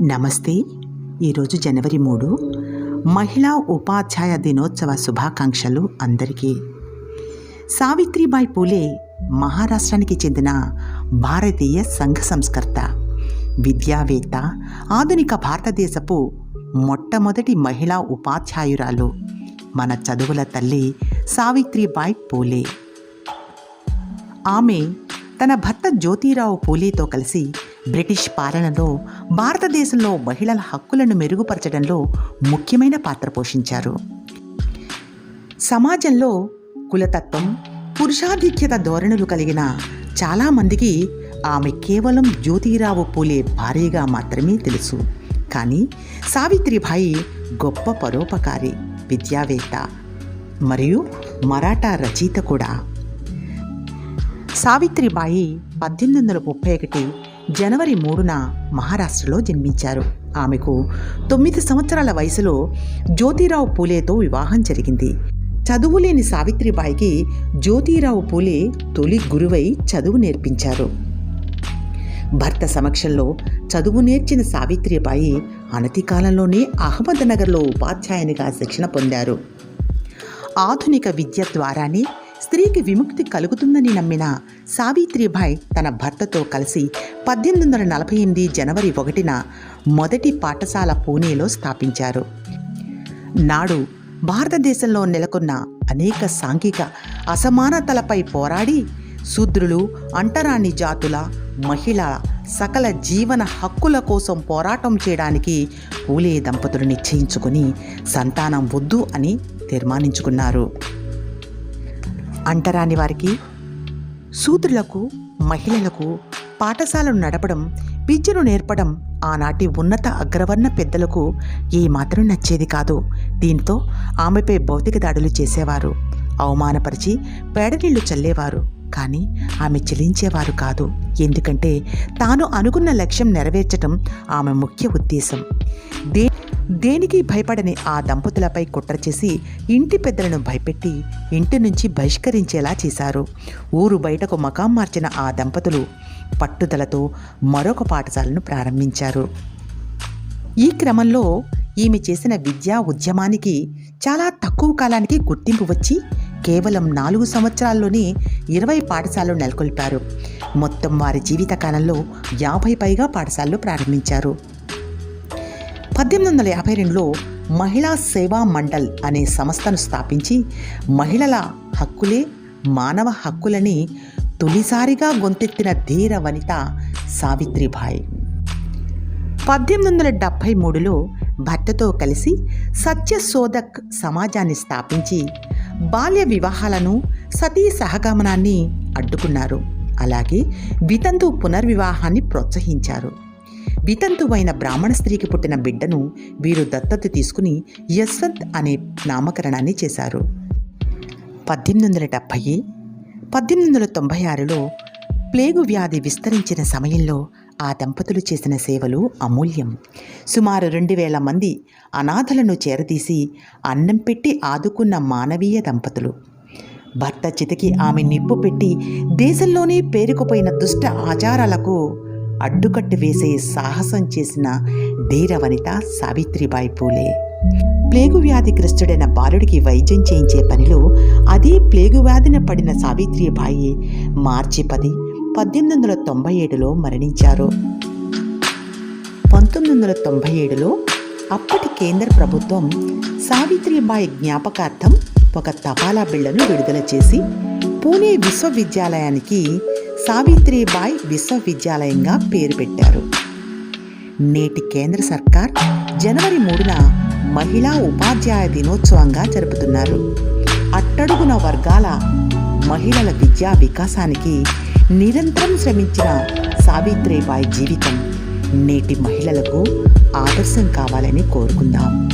నమస్తే. ఈరోజు జనవరి మూడు. మహిళా ఉపాధ్యాయ దినోత్సవ శుభాకాంక్షలు అందరికీ. సావిత్రిబాయి పూలే మహారాష్ట్రానికి చెందిన భారతీయ సంఘ సంస్కర్త విద్యావేత్త ఆధునిక భారతదేశపు మొట్టమొదటి మహిళా ఉపాధ్యాయురాలు మన చదువుల తల్లి సావిత్రిబాయి పూలే. ఆమె తన భర్త జ్యోతిరావు పూలేతో కలిసి బ్రిటిష్ పాలనలో భారతదేశంలో మహిళల హక్కులను మెరుగుపరచడంలో ముఖ్యమైన పాత్ర పోషించారు. సమాజంలో కులతత్వం పురుషాధిక్యత ధోరణులు కలిగిన చాలామందికి ఆమె కేవలం జ్యోతిరావు పూలే భార్యగా మాత్రమే తెలుసు. కానీ సావిత్రిబాయి గొప్ప పరోపకారి విద్యావేత్త మరియు మరాఠా రచయిత కూడా. సావిత్రిబాయి పద్దెనిమిది వందల ముప్పై ఒకటి జనవరి మూడున మహారాష్ట్రలో జన్మించారు. ఆమెకు తొమ్మిది సంవత్సరాల వయసులో జ్యోతిరావు పూలేతో వివాహం జరిగింది. చదువులేని సావిత్రిబాయికి జ్యోతిరావు పూలే తొలి గురువై చదువు నేర్పించారు. భర్త సమక్షంలో చదువు నేర్చిన సావిత్రిబాయి అనతి కాలంలోనే అహ్మద్నగర్లో ఉపాధ్యాయునిగా శిక్షణ పొందారు. ఆధునిక విద్య ద్వారానే స్త్రీకి విముక్తి కలుగుతుందని నమ్మిన సావిత్రిభాయ్ తన భర్తతో కలిసి పద్దెనిమిది వందల నలభై ఎనిమిది జనవరి ఒకటిన మొదటి పాఠశాల పూణేలో స్థాపించారు. నాడు భారతదేశంలో నెలకొన్న అనేక సాంఘిక అసమానతలపై పోరాడి శూద్రులు అంటరాని జాతుల మహిళల సకల జీవన హక్కుల కోసం పోరాటం చేయడానికి పూలే దంపతులు నిశ్చయించుకుని సంతానం వద్దు అని తీర్మానించుకున్నారు. అంటరాని వారికి శూద్రులకు మహిళలకు పాఠశాలను నడపడం విద్యను నేర్పడం ఆనాటి ఉన్నత అగ్రవర్ణ పెద్దలకు ఏమాత్రం నచ్చేది కాదు. దీంతో ఆమెపై భౌతిక దాడులు చేసేవారు అవమానపరిచి పేడనీళ్ళు చల్లేవారు కానీ ఆమె చెలించేవారు కాదు. ఎందుకంటే తాను అనుకున్న లక్ష్యం నెరవేర్చటం ఆమె ముఖ్య ఉద్దేశం. దే దేనికి భయపడని ఆ దంపతులపై కుట్ర చేసి ఇంటి పెద్దలను భయపెట్టి ఇంటి నుంచి బహిష్కరించేలా చేశారు. ఊరు బయటకు మకాం మార్చిన ఆ దంపతులు పట్టుదలతో మరొక పాఠశాలను ప్రారంభించారు. ఈ క్రమంలో ఈమె చేసిన విద్యా ఉద్యమానికి చాలా తక్కువ కాలానికి గుర్తింపు వచ్చి కేవలం నాలుగు సంవత్సరాల్లోనే ఇరవై పాఠశాలలు నెలకొల్పారు. మొత్తం వారి జీవితకాలంలో యాభై పైగా పాఠశాలలు ప్రారంభించారు. పద్దెనిమిది వందల యాభై రెండులో మహిళా సేవా మండల్ అనే సంస్థను స్థాపించి మహిళల హక్కులే మానవ హక్కులని తొలిసారిగా గొంతెత్తిన ధీర వనిత సావిత్రిబాయి. పద్దెనిమిది వందల డెబ్భై మూడులో భర్తతో కలిసి సత్యశోధక్ సమాజాన్ని స్థాపించి బాల్య వివాహాలను సతీ సహగమనాన్ని అడ్డుకున్నారు. అలాగే వితంతు పునర్వివాహాన్ని ప్రోత్సహించారు. వితంతువైన బ్రాహ్మణ స్త్రీకి పుట్టిన బిడ్డను వీరు దత్తత తీసుకుని యశ్వంత్ అనే నామకరణాన్ని చేశారు. పద్దెనిమిది వందల డెబ్భై పద్దెనిమిది వందల తొంభై ఆరులో ప్లేగు వ్యాధి విస్తరించిన సమయంలో ఆ దంపతులు చేసిన సేవలు అమూల్యం. సుమారు రెండు వేల మంది అనాథలను చేరదీసి అన్నం పెట్టి ఆదుకున్న మానవీయ దంపతులు. భర్త చితికి ఆమె నిప్పు పెట్టి దేశంలోనే పేరుకుపోయిన దుష్ట ఆచారాలకు అడ్డుకట్టు వేసే సాహసం చేసిన ధీర వనిత సావిత్రిబాయి పూలే. ప్లేగు వ్యాధిగ్రస్తుడైన బాలుడికి వైద్యం చేయించే పనిలో అదే ప్లేగు వ్యాధిన పడిన సావిత్రిబాయి మార్చి పది పద్దెనిమిది వందల తొంభై ఏడులో మరణించారు. పంతొమ్మిది వందల తొంభై ఏడులో అప్పటి కేంద్ర ప్రభుత్వం సావిత్రిబాయి జ్ఞాపకార్థం ఒక తపాలా బిళ్ళను విడుదల చేసి పూణే విశ్వవిద్యాలయానికి సావిత్రిబాయి విశ్వవిద్యాలయంగా పేరు పెట్టారు. నేటి కేంద్ర సర్కార్ జనవరి మూడున మహిళా ఉపాధ్యాయ దినోత్సవంగా జరుపుతున్నారు. అట్టడుగున వర్గాల మహిళల విద్యా వికాసానికి నిరంతరం శ్రమించిన సావిత్రిబాయి జీవితం నేటి మహిళలకు ఆదర్శం కావాలని కోరుకుందాం.